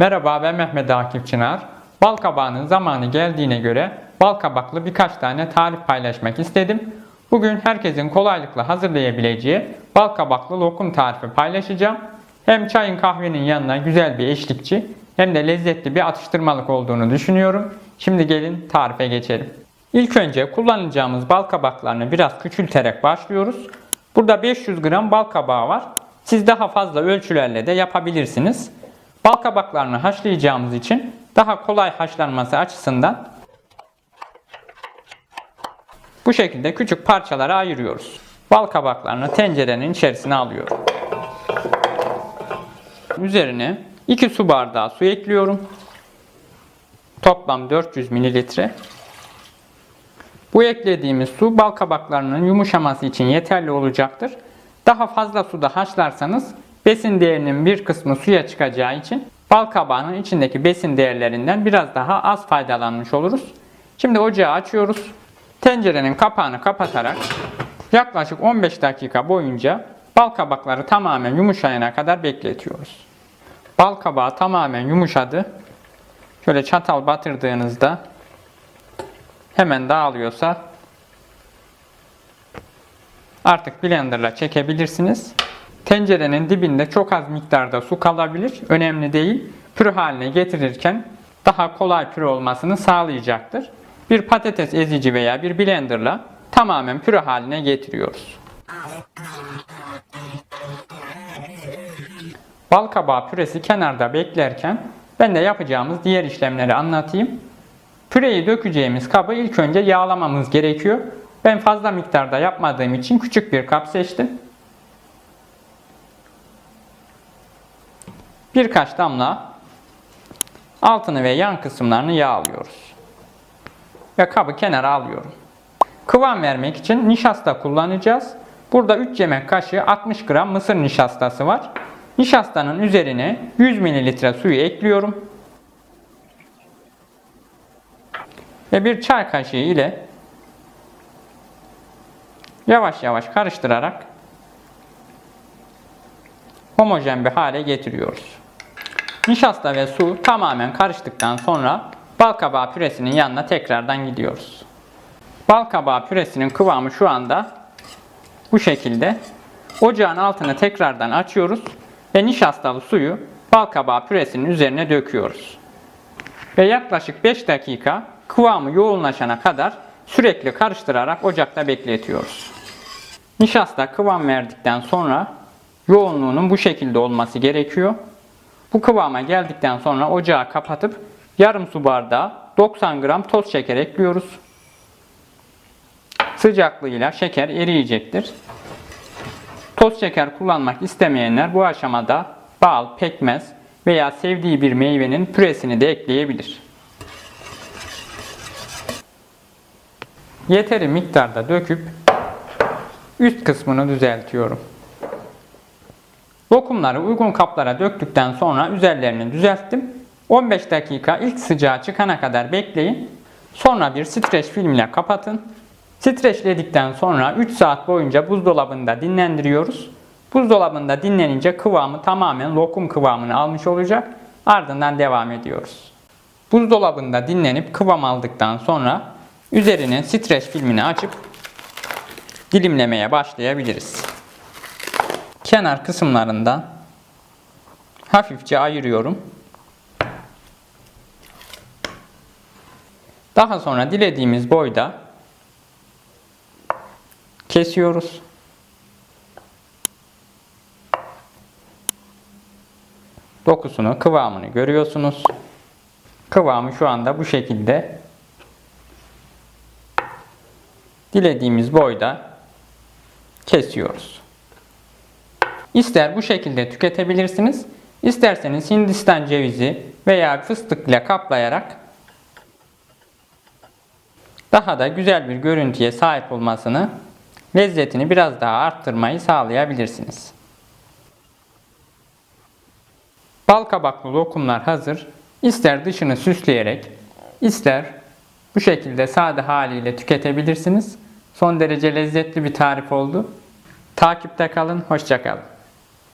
Merhaba ben Mehmet Akif Çınar. Bal kabağının zamanı geldiğine göre bal kabaklı birkaç tane tarif paylaşmak istedim. Bugün herkesin kolaylıkla hazırlayabileceği bal kabaklı lokum tarifi paylaşacağım. Hem çayın kahvenin yanına güzel bir eşlikçi hem de lezzetli bir atıştırmalık olduğunu düşünüyorum. Şimdi gelin tarife geçelim. İlk önce kullanacağımız bal kabaklarını biraz küçülterek başlıyoruz. Burada 500 gram bal kabağı var. Siz daha fazla ölçülerle de yapabilirsiniz. Bal kabaklarını haşlayacağımız için daha kolay haşlanması açısından bu şekilde küçük parçalara ayırıyoruz. Bal kabaklarını tencerenin içerisine alıyorum. Üzerine 2 su bardağı su ekliyorum. Toplam 400 mililitre. Bu eklediğimiz su bal kabaklarının yumuşaması için yeterli olacaktır. Daha fazla suda haşlarsanız besin değerinin bir kısmı suya çıkacağı için bal kabağının içindeki besin değerlerinden biraz daha az faydalanmış oluruz. Şimdi ocağı açıyoruz. Tencerenin kapağını kapatarak yaklaşık 15 dakika boyunca bal kabakları tamamen yumuşayana kadar bekletiyoruz. Bal kabağı tamamen yumuşadı. Şöyle çatal batırdığınızda hemen dağılıyorsa artık blenderla çekebilirsiniz. Tencerenin dibinde çok az miktarda su kalabilir. Önemli değil. Püre haline getirirken daha kolay püre olmasını sağlayacaktır. Bir patates ezici veya bir blenderla tamamen püre haline getiriyoruz. Bal kabağı püresi kenarda beklerken ben de yapacağımız diğer işlemleri anlatayım. Püreyi dökeceğimiz kabı ilk önce yağlamamız gerekiyor. Ben fazla miktarda yapmadığım için küçük bir kap seçtim. Birkaç damla altını ve yan kısımlarını yağlıyoruz. Ve kabı kenara alıyorum. Kıvam vermek için nişasta kullanacağız. Burada 3 yemek kaşığı 60 gram mısır nişastası var. Nişastanın üzerine 100 mililitre suyu ekliyorum. Ve bir çay kaşığı ile yavaş yavaş karıştırarak homojen bir hale getiriyoruz. Nişasta ve su tamamen karıştıktan sonra bal kabağı püresinin yanına tekrardan gidiyoruz. Bal kabağı püresinin kıvamı şu anda bu şekilde. Ocağın altını tekrardan açıyoruz ve nişastalı suyu bal kabağı püresinin üzerine döküyoruz. Ve yaklaşık 5 dakika kıvamı yoğunlaşana kadar sürekli karıştırarak ocakta bekletiyoruz. Nişasta kıvam verdikten sonra yoğunluğunun bu şekilde olması gerekiyor. Bu kıvama geldikten sonra ocağı kapatıp yarım su bardağı 90 gram toz şeker ekliyoruz. Sıcaklığıyla şeker eriyecektir. Toz şeker kullanmak istemeyenler bu aşamada bal, pekmez veya sevdiği bir meyvenin püresini de ekleyebilir. Yeteri miktarda döküp üst kısmını düzeltiyorum. Lokumları uygun kaplara döktükten sonra üzerlerini düzelttim. 15 dakika ilk sıcağı çıkana kadar bekleyin. Sonra bir streç filmle kapatın. Streçledikten sonra 3 saat boyunca buzdolabında dinlendiriyoruz. Buzdolabında dinlenince kıvamı tamamen lokum kıvamını almış olacak. Ardından devam ediyoruz. Buzdolabında dinlenip kıvam aldıktan sonra üzerine streç filmini açıp dilimlemeye başlayabiliriz. Kenar kısımlarında hafifçe ayırıyorum. Daha sonra dilediğimiz boyda kesiyoruz. Dokusunu, kıvamını görüyorsunuz. Kıvamı şu anda bu şekilde. Dilediğimiz boyda kesiyoruz. İster bu şekilde tüketebilirsiniz, isterseniz Hindistan cevizi veya fıstık ile kaplayarak daha da güzel bir görüntüye sahip olmasını, lezzetini biraz daha arttırmayı sağlayabilirsiniz. Bal kabaklı lokumlar hazır. İster dışını süsleyerek, ister bu şekilde sade haliyle tüketebilirsiniz. Son derece lezzetli bir tarif oldu. Takipte kalın, hoşçakalın.